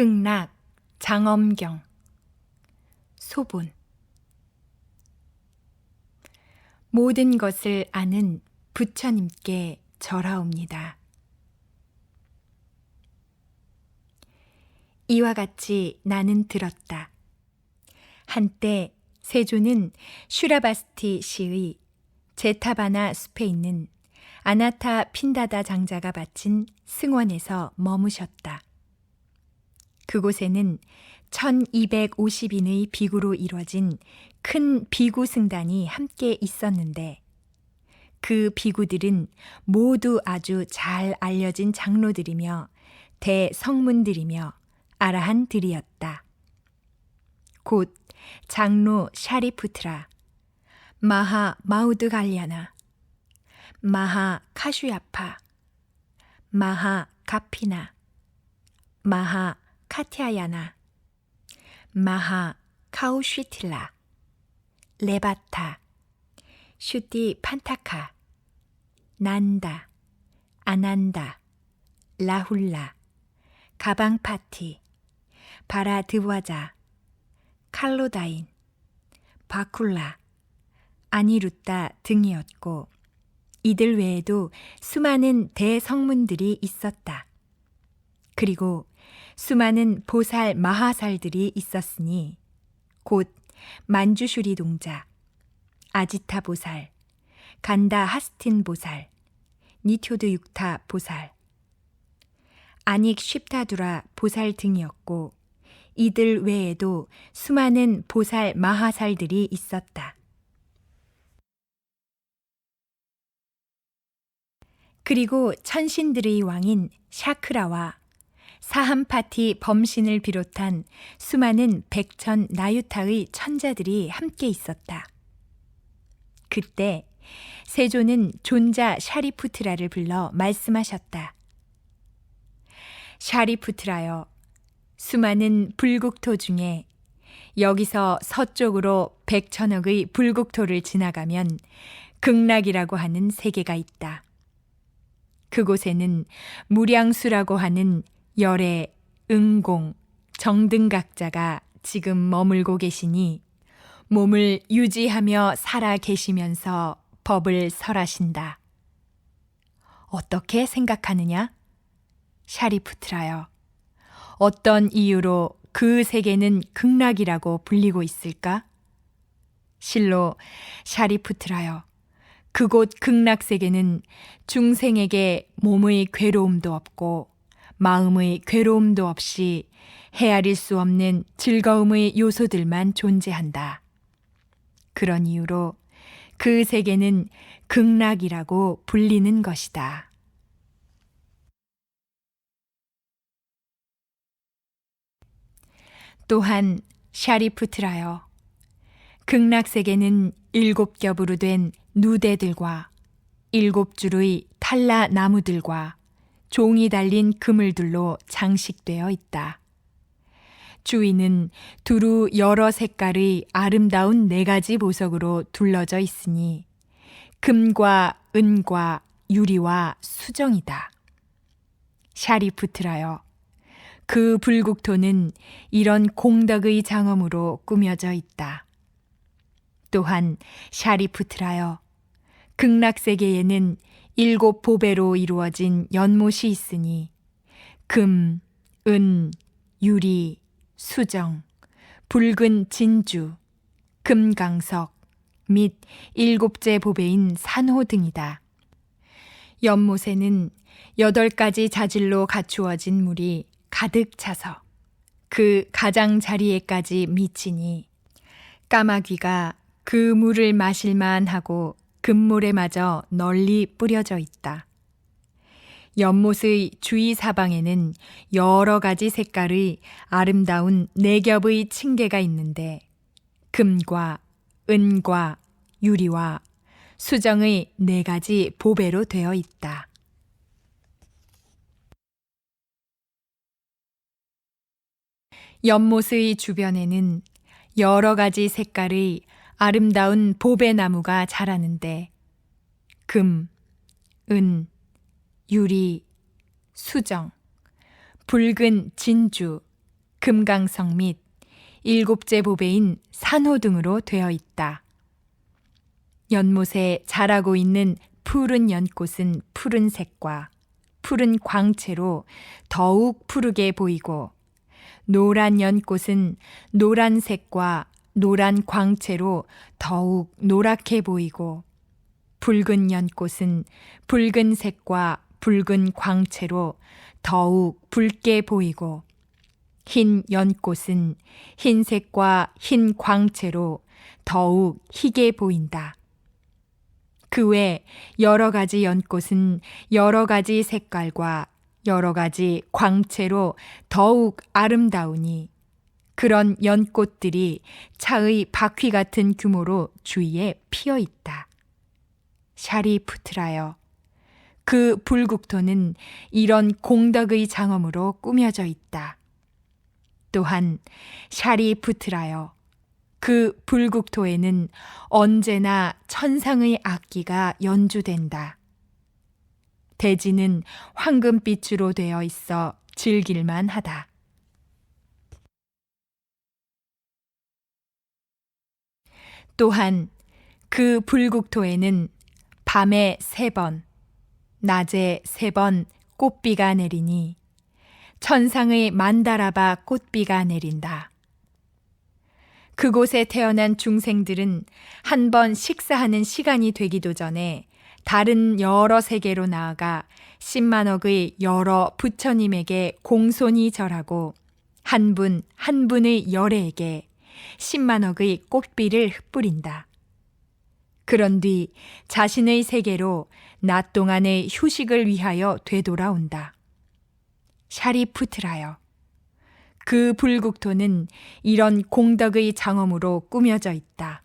극락 장엄경 소본 모든 것을 아는 부처님께 절하옵니다. 이와 같이 나는 들었다. 한때 세조는 슈라바스티 시의 제타바나 숲에 있는 아나타 핀다다 장자가 바친 승원에서 머무셨다. 그곳에는 1250인의 비구로 이루어진 큰 비구 승단이 함께 있었는데 그 비구들은 모두 아주 잘 알려진 장로들이며 대성문들이며 아라한들이었다. 곧 장로 샤리푸트라, 마하 마우드 갈리아나, 마하 카슈야파, 마하 가피나, 마하 카티아야나, 마하 카우쉬틸라, 레바타, 슈티 판타카, 난다, 아난다, 라훌라, 가방 파티, 바라드와자, 칼로다인, 바쿨라, 아니루따 등이었고 이들 외에도 수많은 대성문들이 있었다. 그리고 수많은 보살 마하살들이 있었으니 곧 만주슈리 동자, 아지타 보살, 간다 하스틴 보살, 니토드 육타 보살, 아닉 쉽타두라 보살 등이었고 이들 외에도 수많은 보살 마하살들이 있었다. 그리고 천신들의 왕인 샤크라와 사함 파티 범신을 비롯한 수많은 백천 나유타의 천자들이 함께 있었다. 그때 세조는 존자 샤리푸트라를 불러 말씀하셨다. 샤리푸트라여, 수많은 불국토 중에 여기서 서쪽으로 백천억의 불국토를 지나가면 극락이라고 하는 세계가 있다. 그곳에는 무량수라고 하는 열애, 응공, 정등 각자가 지금 머물고 계시니 몸을 유지하며 살아 계시면서 법을 설하신다. 어떻게 생각하느냐? 샤리푸트라여. 어떤 이유로 그 세계는 극락이라고 불리고 있을까? 실로 샤리푸트라여. 그곳 극락 세계는 중생에게 몸의 괴로움도 없고 마음의 괴로움도 없이 헤아릴 수 없는 즐거움의 요소들만 존재한다. 그런 이유로 그 세계는 극락이라고 불리는 것이다. 또한 샤리푸트라여 극락 세계는 일곱 겹으로 된 누대들과 일곱 줄의 탈라 나무들과 종이 달린 그물들로 장식되어 있다. 주위는 두루 여러 색깔의 아름다운 네 가지 보석으로 둘러져 있으니 금과 은과 유리와 수정이다. 샤리푸트라여, 그 불국토는 이런 공덕의 장엄으로 꾸며져 있다. 또한 샤리푸트라여, 극락세계에는 일곱 보배로 이루어진 연못이 있으니 금, 은, 유리, 수정, 붉은 진주, 금강석 및 일곱째 보배인 산호 등이다. 연못에는 여덟 가지 자질로 갖추어진 물이 가득 차서 그 가장자리에까지 미치니 까마귀가 그 물을 마실만 하고 금물에 마저 널리 뿌려져 있다. 연못의 주위 사방에는 여러 가지 색깔의 아름다운 네 겹의 층계가 있는데 금과 은과 유리와 수정의 네 가지 보배로 되어 있다. 연못의 주변에는 여러 가지 색깔의 아름다운 보배 나무가 자라는데 금, 은, 유리, 수정, 붉은 진주, 금강석 및 일곱째 보배인 산호 등으로 되어 있다. 연못에 자라고 있는 푸른 연꽃은 푸른색과 푸른 광채로 더욱 푸르게 보이고 노란 연꽃은 노란색과 노란 광채로 더욱 노랗게 보이고 붉은 연꽃은 붉은색과 붉은 광채로 더욱 붉게 보이고 흰 연꽃은 흰색과 흰 광채로 더욱 희게 보인다. 그 외 여러 가지 연꽃은 여러 가지 색깔과 여러 가지 광채로 더욱 아름다우니 그런 연꽃들이 차의 바퀴 같은 규모로 주위에 피어 있다. 샤리 푸트라여. 그 불국토는 이런 공덕의 장엄으로 꾸며져 있다. 또한 샤리 푸트라여. 그 불국토에는 언제나 천상의 악기가 연주된다. 대지는 황금빛으로 되어 있어 즐길만 하다. 또한 그 불국토에는 밤에 세 번, 낮에 세 번 꽃비가 내리니 천상의 만다라바 꽃비가 내린다. 그곳에 태어난 중생들은 한 번 식사하는 시간이 되기도 전에 다른 여러 세계로 나아가 10만억의 여러 부처님에게 공손히 절하고 한 분 한 분의 열애에게 10만억의 꽃비를 흩뿌린다. 그런 뒤 자신의 세계로 낮 동안의 휴식을 위하여 되돌아온다. 샤리푸트라여. 그 불국토는 이런 공덕의 장엄으로 꾸며져 있다.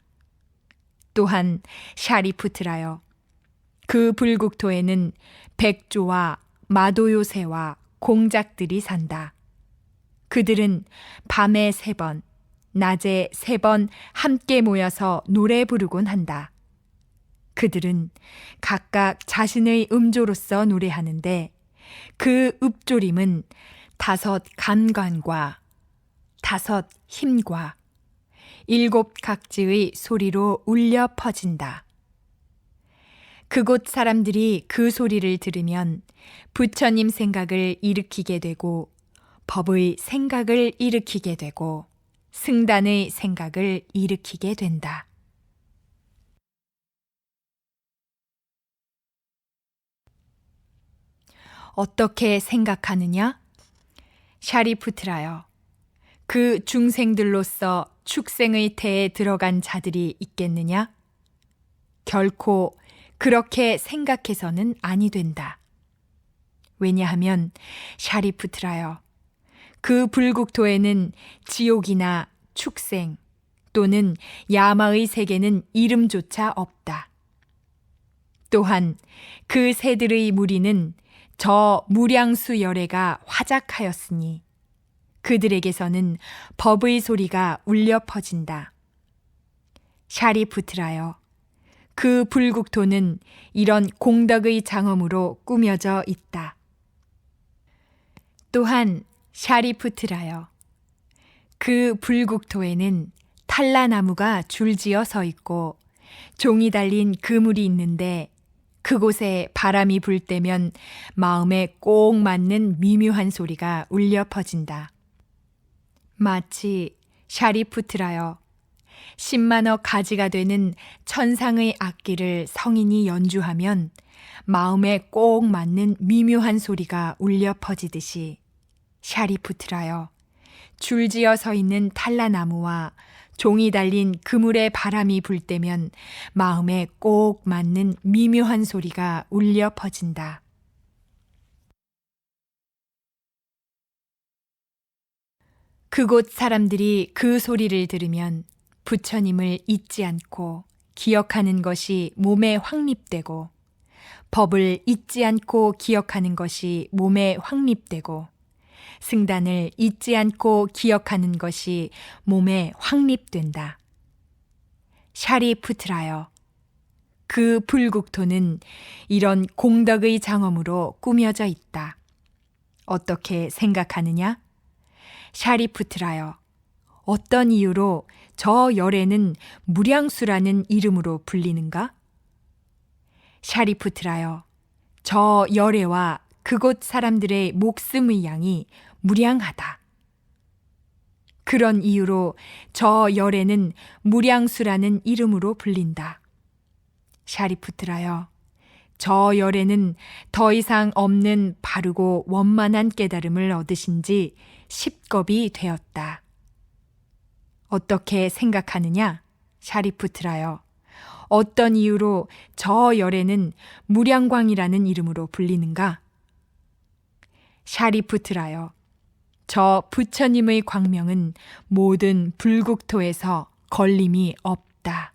또한 샤리푸트라여. 그 불국토에는 백조와 마도요새와 공작들이 산다. 그들은 밤에 세 번, 낮에 세 번 함께 모여서 노래 부르곤 한다. 그들은 각각 자신의 음조로서 노래하는데 그 읍조림은 다섯 감관과 다섯 힘과 일곱 각지의 소리로 울려 퍼진다. 그곳 사람들이 그 소리를 들으면 부처님 생각을 일으키게 되고 법의 생각을 일으키게 되고 승단의 생각을 일으키게 된다. 어떻게 생각하느냐? 샤리푸트라여. 그 중생들로서 축생의 태에 들어간 자들이 있겠느냐? 결코 그렇게 생각해서는 아니 된다. 왜냐하면 샤리푸트라여. 그 불국토에는 지옥이나 축생 또는 야마의 세계는 이름조차 없다. 또한 그 새들의 무리는 저 무량수 열애가 화작하였으니 그들에게서는 법의 소리가 울려 퍼진다. 샤리푸트라여, 그 불국토는 이런 공덕의 장엄으로 꾸며져 있다. 또한 샤리푸트라여, 그 불국토에는 탈라나무가 줄지어 서 있고 종이 달린 그물이 있는데 그곳에 바람이 불 때면 마음에 꼭 맞는 미묘한 소리가 울려 퍼진다. 마치 샤리푸트라여 10만억 가지가 되는 천상의 악기를 성인이 연주하면 마음에 꼭 맞는 미묘한 소리가 울려 퍼지듯이 샤리푸트라여 줄지어 서 있는 탈라나무와 종이 달린 그물에 바람이 불 때면 마음에 꼭 맞는 미묘한 소리가 울려 퍼진다. 그곳 사람들이 그 소리를 들으면 부처님을 잊지 않고 기억하는 것이 몸에 확립되고 법을 잊지 않고 기억하는 것이 몸에 확립되고 승단을 잊지 않고 기억하는 것이 몸에 확립된다. 샤리 푸트라여. 그 불국토는 이런 공덕의 장엄으로 꾸며져 있다. 어떻게 생각하느냐? 샤리푸트라여, 어떤 이유로 저 열애는 무량수라는 이름으로 불리는가? 샤리푸트라여, 저 열애와 그곳 사람들의 목숨의 양이 무량하다. 그런 이유로 저 열애는 무량수라는 이름으로 불린다. 샤리푸트라여, 저 열애는 더 이상 없는 바르고 원만한 깨달음을 얻으신 지 십겁이 되었다. 어떻게 생각하느냐? 샤리푸트라여. 어떤 이유로 저 열애는 무량광이라는 이름으로 불리는가? 샤리푸트라여. 저 부처님의 광명은 모든 불국토에서 걸림이 없다.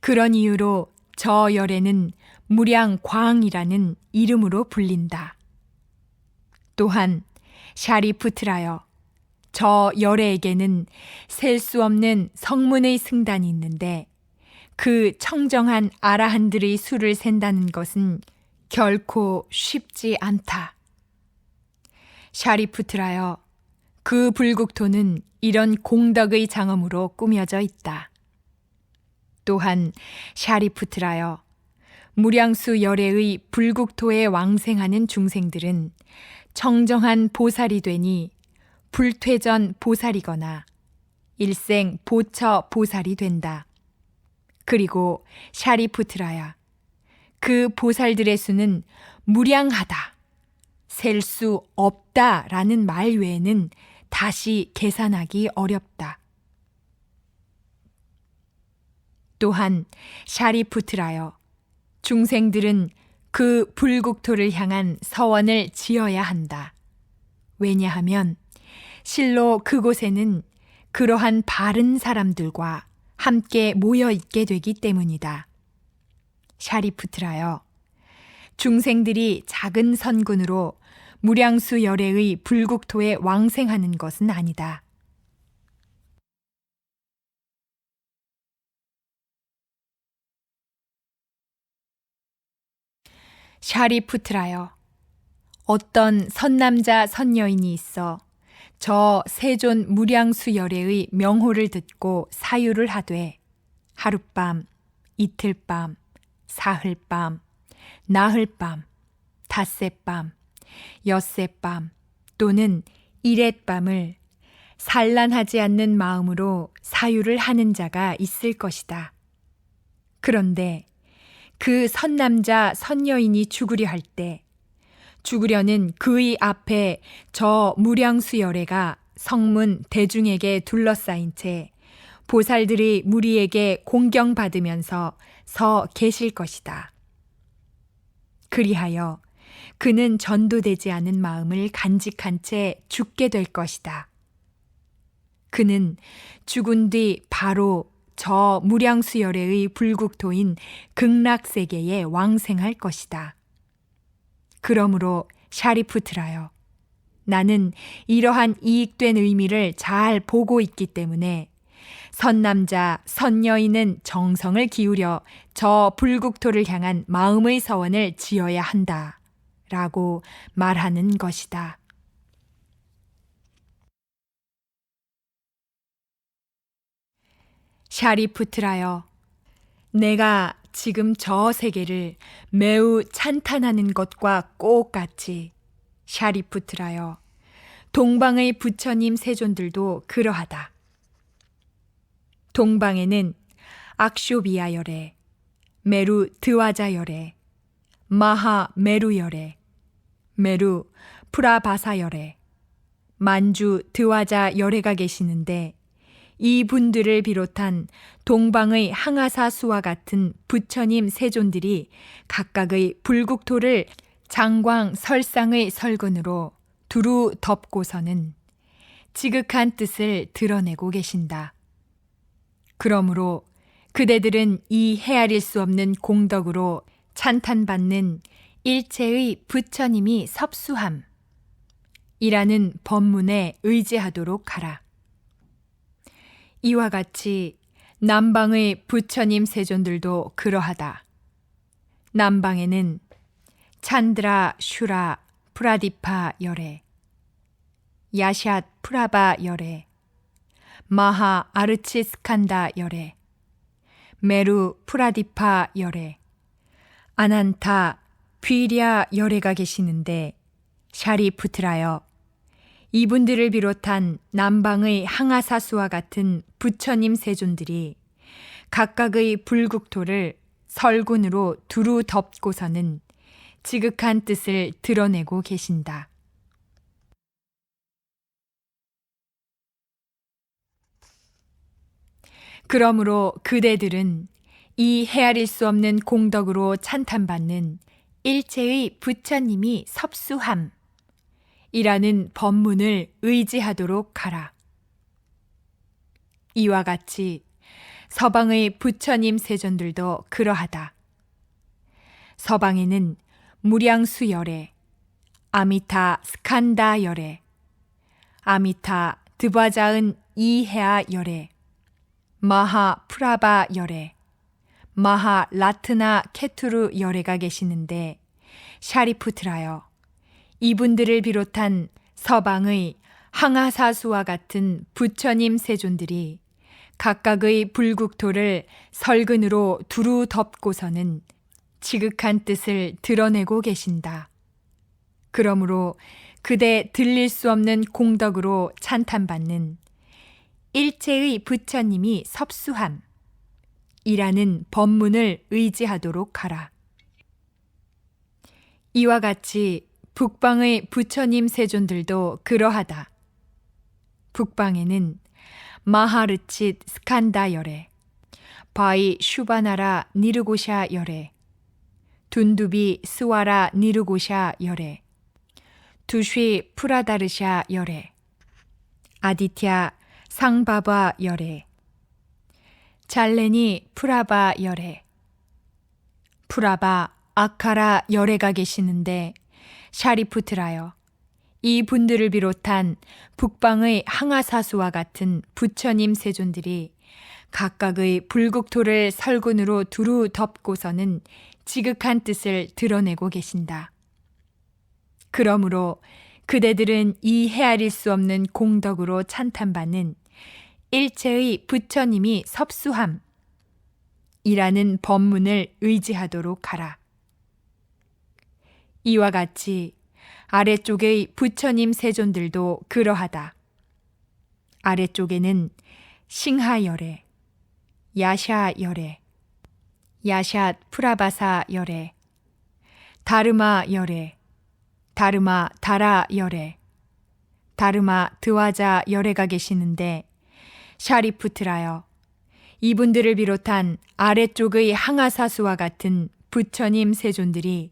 그런 이유로 저 열애는 무량광이라는 이름으로 불린다. 또한 샤리푸트라여 저 열애에게는 셀 수 없는 성문의 승단이 있는데 그 청정한 아라한들의 수를 센다는 것은 결코 쉽지 않다. 샤리푸트라여 그 불국토는 이런 공덕의 장엄으로 꾸며져 있다. 또한 샤리푸트라여 무량수 열애의 불국토에 왕생하는 중생들은 청정한 보살이 되니 불퇴전 보살이거나 일생 보처 보살이 된다. 그리고 샤리푸트라야 그 보살들의 수는 무량하다. 셀 수 없다 라는 말 외에는 다시 계산하기 어렵다. 또한 샤리푸트라여 중생들은 그 불국토를 향한 서원을 지어야 한다. 왜냐하면 실로 그곳에는 그러한 바른 사람들과 함께 모여 있게 되기 때문이다. 샤리푸트라여 중생들이 작은 선군으로 무량수 열애의 불국토에 왕생하는 것은 아니다. 샤리푸트라여 어떤 선남자 선여인이 있어 저 세존 무량수 열애의 명호를 듣고 사유를 하되 하룻밤, 이틀밤, 사흘 밤, 나흘 밤, 닷새 밤, 엿새 밤 또는 이랫밤을 산란하지 않는 마음으로 사유를 하는 자가 있을 것이다. 그런데 그 선남자 선여인이 죽으려 할 때 죽으려는 그의 앞에 저 무량수 열애가 성문 대중에게 둘러싸인 채 보살들이 무리에게 공경받으면서 서 계실 것이다. 그리하여 그는 전도되지 않은 마음을 간직한 채 죽게 될 것이다. 그는 죽은 뒤 바로 저 무량수열애의 불국토인 극락세계에 왕생할 것이다. 그러므로 샤리푸트라여, 나는 이러한 이익된 의미를 잘 보고 있기 때문에 선남자, 선여인은 정성을 기울여 저 불국토를 향한 마음의 서원을 지어야 한다. 라고 말하는 것이다. 샤리푸트라여, 내가 지금 저 세계를 매우 찬탄하는 것과 똑같이 샤리푸트라여, 동방의 부처님 세존들도 그러하다. 동방에는 악쇼비아 열애, 메루 드와자 열애, 마하 메루 열애, 메루 프라바사 열애, 만주 드와자 열애가 계시는데 이 분들을 비롯한 동방의 항아사 수와 같은 부처님 세존들이 각각의 불국토를 장광 설상의 설근으로 두루 덮고서는 지극한 뜻을 드러내고 계신다. 그러므로 그대들은 이 헤아릴 수 없는 공덕으로 찬탄받는 일체의 부처님이 섭수함. 이라는 법문에 의지하도록 하라. 이와 같이 남방의 부처님 세존들도 그러하다. 남방에는 찬드라 슈라 프라디파 열애 야샷 프라바 열애 마하 아르치스칸다 열애 메루 프라디파 열애 아난타 뷔랴 열애가 계시는데 샤리푸트라여 이분들을 비롯한 남방의 항아사수와 같은 부처님 세존들이 각각의 불국토를 설군으로 두루 덮고서는 지극한 뜻을 드러내고 계신다. 그러므로 그대들은 이 헤아릴 수 없는 공덕으로 찬탄받는 일체의 부처님이 섭수함 이라는 법문을 의지하도록 하라. 이와 같이 서방의 부처님 세존들도 그러하다. 서방에는 무량수 열애, 아미타 스칸다 열애, 아미타 드바자은 이해아 열애, 마하 프라바 열애, 마하 라트나 케투르 열애가 계시는데 샤리푸트라여 이분들을 비롯한 서방의 항아사수와 같은 부처님 세존들이 각각의 불국토를 설근으로 두루 덮고서는 지극한 뜻을 드러내고 계신다. 그러므로 그대 들릴 수 없는 공덕으로 찬탄받는 일체의 부처님이 섭수함 이라는 법문을 의지하도록 하라. 이와 같이 북방의 부처님 세존들도 그러하다. 북방에는 마하르칫 스칸다 열애, 바이 슈바나라 니르고샤 열애, 둔두비 스와라 니르고샤 열애, 두쉬 프라다르샤 열애, 아디티아 상바바 열애, 잘레니 프라바 열애, 프라바 아카라 열애가 계시는데 샤리푸트라여 이 분들을 비롯한 북방의 항아사수와 같은 부처님 세존들이 각각의 불국토를 설군으로 두루 덮고서는 지극한 뜻을 드러내고 계신다. 그러므로 그대들은 이 헤아릴 수 없는 공덕으로 찬탄받는 일체의 부처님이 섭수함 이라는 법문을 의지하도록 하라. 이와 같이 아래쪽의 부처님 세존들도 그러하다. 아래쪽에는 싱하열애, 야샤열애, 야샷 프라바사 열애, 다르마 열애, 다르마 다라 열애, 다르마 드와자 열애가 계시는데 샤리푸트라여 이분들을 비롯한 아래쪽의 항아사수와 같은 부처님 세존들이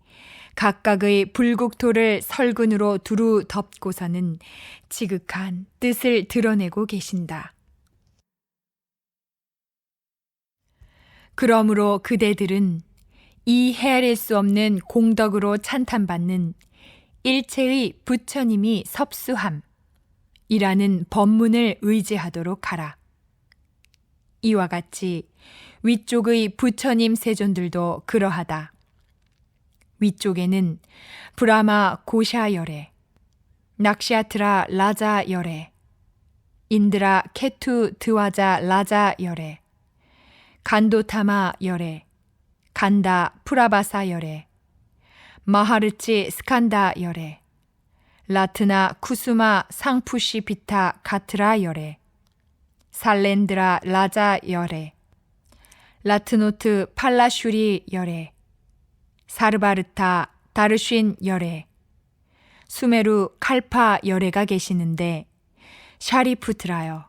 각각의 불국토를 설근으로 두루 덮고서는 지극한 뜻을 드러내고 계신다. 그러므로 그대들은 이 헤아릴 수 없는 공덕으로 찬탄받는 일체의 부처님이 섭수함 이라는 법문을 의지하도록 하라. 이와 같이 위쪽의 부처님 세존들도 그러하다. 위쪽에는 브라마 고샤 열애, 낙샤트라 라자 열애, 인드라 케투 드와자 라자 열애, 간도타마 열애, 간다 프라바사 열애, 마하르치 스칸다 열애, 라트나 쿠수마 상푸시 비타 가트라 열애, 살렌드라 라자 열애, 라트노트 팔라슈리 열애, 사르바르타 다르쉰 열애, 수메루 칼파 열애가 계시는데 샤리푸트라여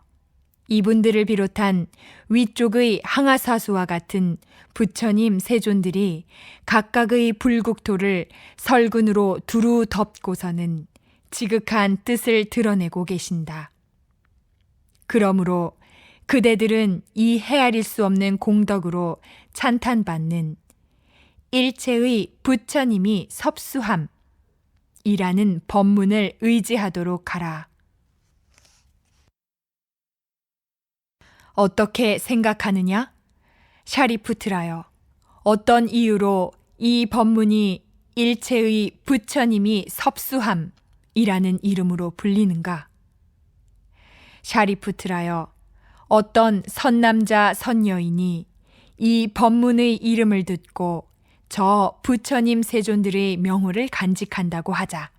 이분들을 비롯한 위쪽의 항아사수와 같은 부처님 세존들이 각각의 불국토를 설근으로 두루 덮고서는 지극한 뜻을 드러내고 계신다. 그러므로 그대들은 이 헤아릴 수 없는 공덕으로 찬탄받는 일체의 부처님이 섭수함 이라는 법문을 의지하도록 하라. 어떻게 생각하느냐? 샤리푸트라여, 어떤 이유로 이 법문이 일체의 부처님이 섭수함이라는 이름으로 불리는가? 샤리푸트라여, 어떤 선남자 선여인이 이 법문의 이름을 듣고 저 부처님 세존들의 명호를 간직한다고 하자.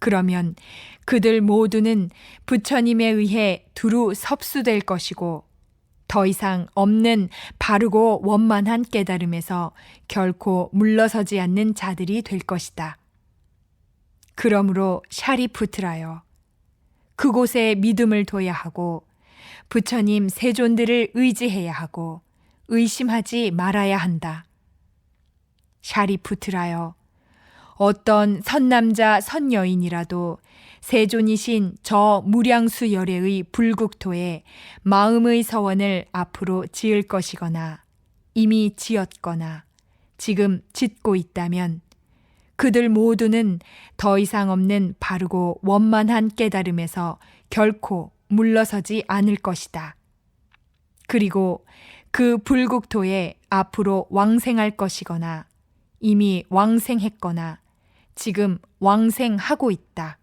그러면 그들 모두는 부처님에 의해 두루 섭수될 것이고 더 이상 없는 바르고 원만한 깨달음에서 결코 물러서지 않는 자들이 될 것이다. 그러므로 샤리푸트라여 그곳에 믿음을 둬야 하고 부처님 세존들을 의지해야 하고 의심하지 말아야 한다. 샤리푸트라여 어떤 선남자 선여인이라도 세존이신 저 무량수 열애의 불국토에 마음의 서원을 앞으로 지을 것이거나 이미 지었거나 지금 짓고 있다면 그들 모두는 더 이상 없는 바르고 원만한 깨달음에서 결코 물러서지 않을 것이다. 그리고 그 불국토에 앞으로 왕생할 것이거나 이미 왕생했거나 지금 왕생하고 있다.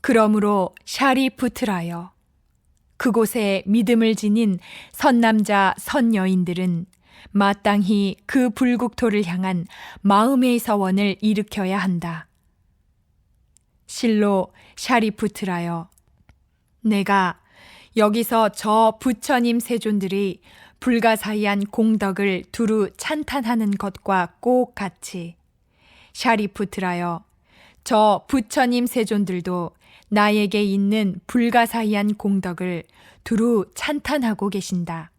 그러므로 샤리푸트라여 그곳에 믿음을 지닌 선남자 선여인들은 마땅히 그 불국토를 향한 마음의 서원을 일으켜야 한다. 실로 샤리푸트라여 내가 여기서 저 부처님 세존들이 불가사의한 공덕을 두루 찬탄하는 것과 꼭 같이 샤리푸트라여 저 부처님 세존들도 나에게 있는 불가사의한 공덕을 두루 찬탄하고 계신다.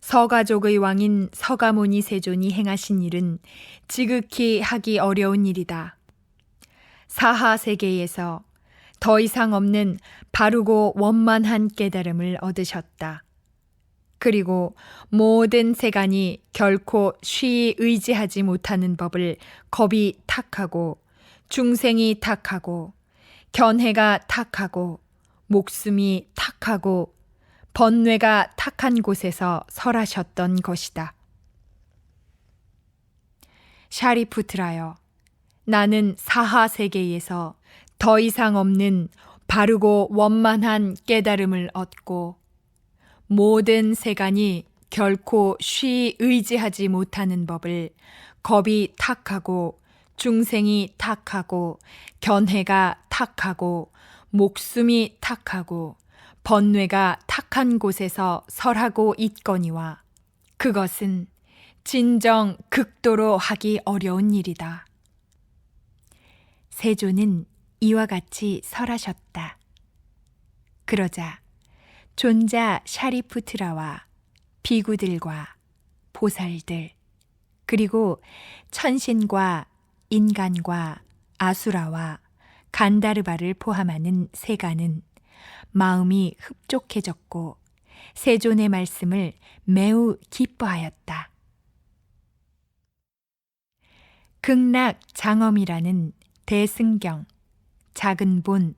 서가족의 왕인 서가모니 세존이 행하신 일은 지극히 하기 어려운 일이다. 사하 세계에서 더 이상 없는 바르고 원만한 깨달음을 얻으셨다. 그리고 모든 세간이 결코 쉬이 의지하지 못하는 법을 겁이 탁하고 중생이 탁하고 견해가 탁하고 목숨이 탁하고 번뇌가 탁한 곳에서 설하셨던 것이다. 샤리푸트라여, 나는 사하 세계에서 더 이상 없는 바르고 원만한 깨달음을 얻고 모든 세간이 결코 쉬 의지하지 못하는 법을 겁이 탁하고 중생이 탁하고 견해가 탁하고 목숨이 탁하고 번뇌가 탁한 곳에서 설하고 있거니와 그것은 진정 극도로 하기 어려운 일이다. 세조는 이와 같이 설하셨다. 그러자 존자 샤리푸트라와 비구들과 보살들 그리고 천신과 인간과 아수라와 간다르바를 포함하는 세간은 마음이 흡족해졌고 세존의 말씀을 매우 기뻐하였다. 극락 장엄이라는 대승경 작은 본